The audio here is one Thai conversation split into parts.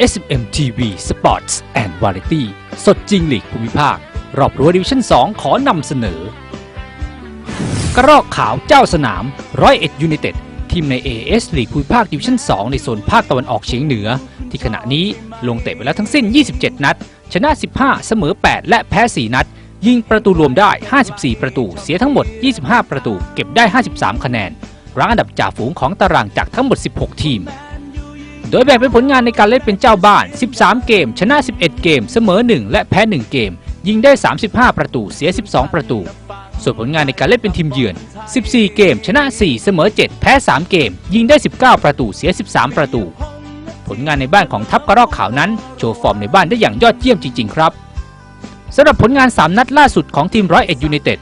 SMM TV Sports and Variety สดจริงหลีกภูมิภาค รอบรั้วดิวิชั่น 2 ขอนำเสนอ กระรอกขาวเจ้าสนามร้อยเอ็ดยู i นเต็ดทีมใน AS ลีกภูมิภาคดิวิชั่น 2 ในโซนภาคตะวันออกเฉียงเหนือ ที่ขณะนี้ลงเตะไปแล้วทั้งสิ้น 27 นัด ชนะ 15 เสมอ 8 และแพ้ 4 นัด ยิงประตูรวมได้ 54 ประตู เสียทั้งหมด 25 ประตู เก็บได้ 53 คะแนนรั้งอันดับจ่าฝูงของตารางจากทั้งหมด 16 ทีม โดยแบ่งเป็นผลงานในการเล่นเป็นเจ้าบ้าน 13 เกม ชนะ 11 เกม เสมอ 1 และแพ้ 1 เกม ยิงได้ 35 ประตู เสีย 12 ประตู ส่วนผลงานในการเล่นเป็นทีมเยือน 14 เกม ชนะ 4 เสมอ 7 แพ้ 3 เกม ยิงได้ 19 ประตู เสีย 13 ประตู ผลงานในบ้านของทัพกระรอกขาวนั้น โชว์ฟอร์มในบ้านได้อย่างยอดเยี่ยมจริง ๆ ครับสำหรับผลงาน 3 นัดล่าสุดของทีมร้อยเอ็ดยูไนเต็ด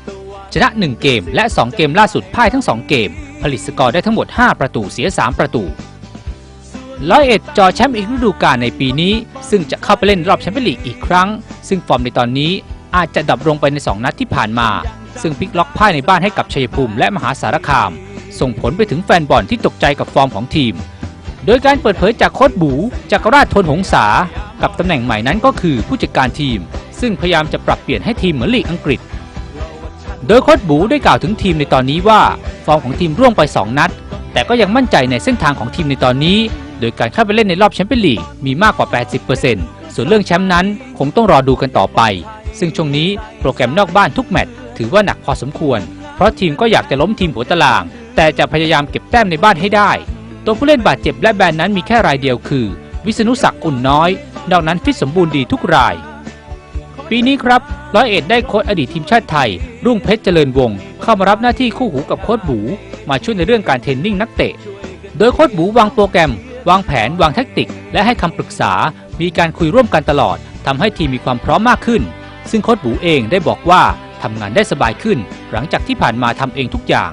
ชนะ 1 เกมและ 2 เกมล่าสุดพ่ายทั้ง 2 เกม ผลิตสกอร์ได้ทั้งหมด 5 ประตูเสีย 3 ประตู ร้อยเอ็ดจอแชมป์อีกฤดูกาลในปีนี้ ซึ่งจะเข้าไปเล่นรอบแชมเปี้ยนลีกอีกครั้ง ซึ่งฟอร์มในตอนนี้อาจจะดับลงไปใน 2 นัดที่ผ่านมา ซึ่งพลิกล็อกพ่ายในบ้านให้กับชัยภูมิและมหาสารคาม ส่งผลไปถึงแฟนบอลที่ตกใจกับฟอร์มของทีม โดยการเปิดเผยจากโค้ชบูจากรราชทนหงษา กับตำแหน่งใหม่นั้นก็คือผู้จัดการทีม ซึ่งพยายามจะปรับเปลี่ยนให้ทีมเหมือนลีกอังกฤษ โดยโค้ชบูได้กล่าวถึงทีมในตอนนี้ว่า ฟอร์มของทีมร่วงไป 2 นัด แต่ก็ยังมั่นใจในเส้นทางของทีมในตอนนี้ โดยการเข้าไปเล่นในรอบแชมเปี้ยนลีกมีมากกว่า 80%ส่วนเรื่องแชมป์นั้นคงต้องรอดูกันต่อไป ซึ่งช่วงนี้โปรแกรมนอกบ้านทุกแมตช์ถือว่าหนักพอสมควร เพราะทีมก็อยากจะล้มทีมหัวตาราง แต่จะพยายามเก็บแต้มในบ้านให้ได้ ตัวผู้เล่นบาดเจ็บและแบนนั้นมีแค่รายเดียวคือ วิษณุศักดิ์อุ่นน้อย นอกนั้นฟิตสมบูรณ์ดีทุกราย ปีนี้ครับร้อยเอ็ดได้โค้ชอดีตทีมชาติไทย รุ่งเพชรเจริญวงศ์เข้ามารับหน้าที่คู่หูกับโค้ชบูมาช่วยในเรื่องการเทรนนิ่งนักเตะ โดยโค้ชบูวางโปรแกรม วางแผน วางแทคติก และให้คำปรึกษา มีการคุยร่วมกันตลอดทำให้ทีมมีความพร้อมมากขึ้น ซึ่งโค้ชบูเองได้บอกว่าทำงานได้สบายขึ้น หลังจากที่ผ่านมาทำเองทุกอย่าง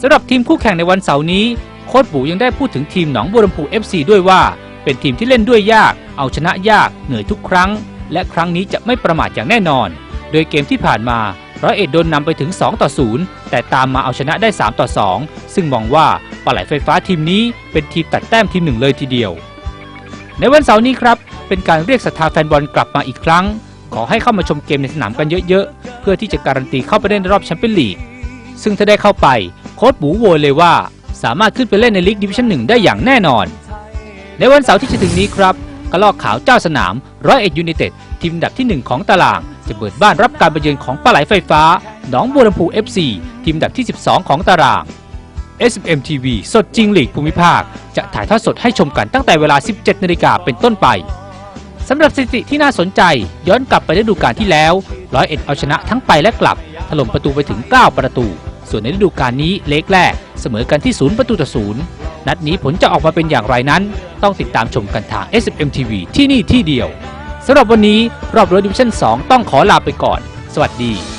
สำหรับทีมคู่แข่งในวันเสาร์นี้ โค้ชบูยังได้พูดถึงทีมหนองบัวลำพู FC ด้วยว่า เป็นทีมที่เล่นด้วยยาก เอาชนะยากเหนื่อยทุกครั้ง และครั้งนี้จะไม่ประมาทอย่างแน่นอน โดยเกมที่ผ่านมาร้อยเอ็ดโดนนำไปถึง 2 ต่อ 0 แต่ตามมาเอาชนะได้ 3 ต่อ 2 ซึ่งมองว่า ปลาไหลไฟฟ้าทีมนี้เป็นทีมตัดแต้มทีมหนึ่งเลยทีเดียว ในวันเสาร์นี้ครับ เป็นการเรียกศรัทธาแฟนบอลกลับมาอีกครั้ง ขอให้เข้ามาชมเกมในสนามกันเยอะๆ เพื่อที่จะการันตีเข้าไปเล่นรอบแชมเปี้ยนลีก ซึ่งถ้าได้เข้าไปโค้ชบูโวยเลยว่า สามารถขึ้นไปเล่นในลีกดิวิชั่นหนึ่งได้อย่างแน่นอน ในวันเสาร์ที่จะถึงนี้ครับกระลอกขาวเจ้าสนามร้อยเอ็ดยูไนเต็ดทีมอันดับที่ 1 ของตาราง จะเปิดบ้านรับการไปเยือนของปลาไหลไฟฟ้า หนองบัวลำพู FC ทีมอันดับที่ 12 ของตาราง SMM TV สดจริงหลีกภูมิภาค จะถ่ายทอดสดให้ชมกันตั้งแต่เวลา 17 นาฬิกาเป็นต้นไปสำหรับสถิติที่น่าสนใจย้อนกลับไปฤดูกาลที่แล้วร้อยเอ็ดเอาชนะทั้งไปและกลับ ถล่มประตูไปถึง 9 ประตู ส่วนในฤดูกาลนี้เล็กแรก เสมอกันที่ 0 ประตูต่อ0นัดนี้ผลจะออกมาเป็นอย่างไรนั้น ต้องติดตามชมกันทาง SMM TV ที่นี่ที่เดียวสำหรับวันนี้รอบรถดิวิชั่น 2 ต้องขอลาไปก่อน สวัสดี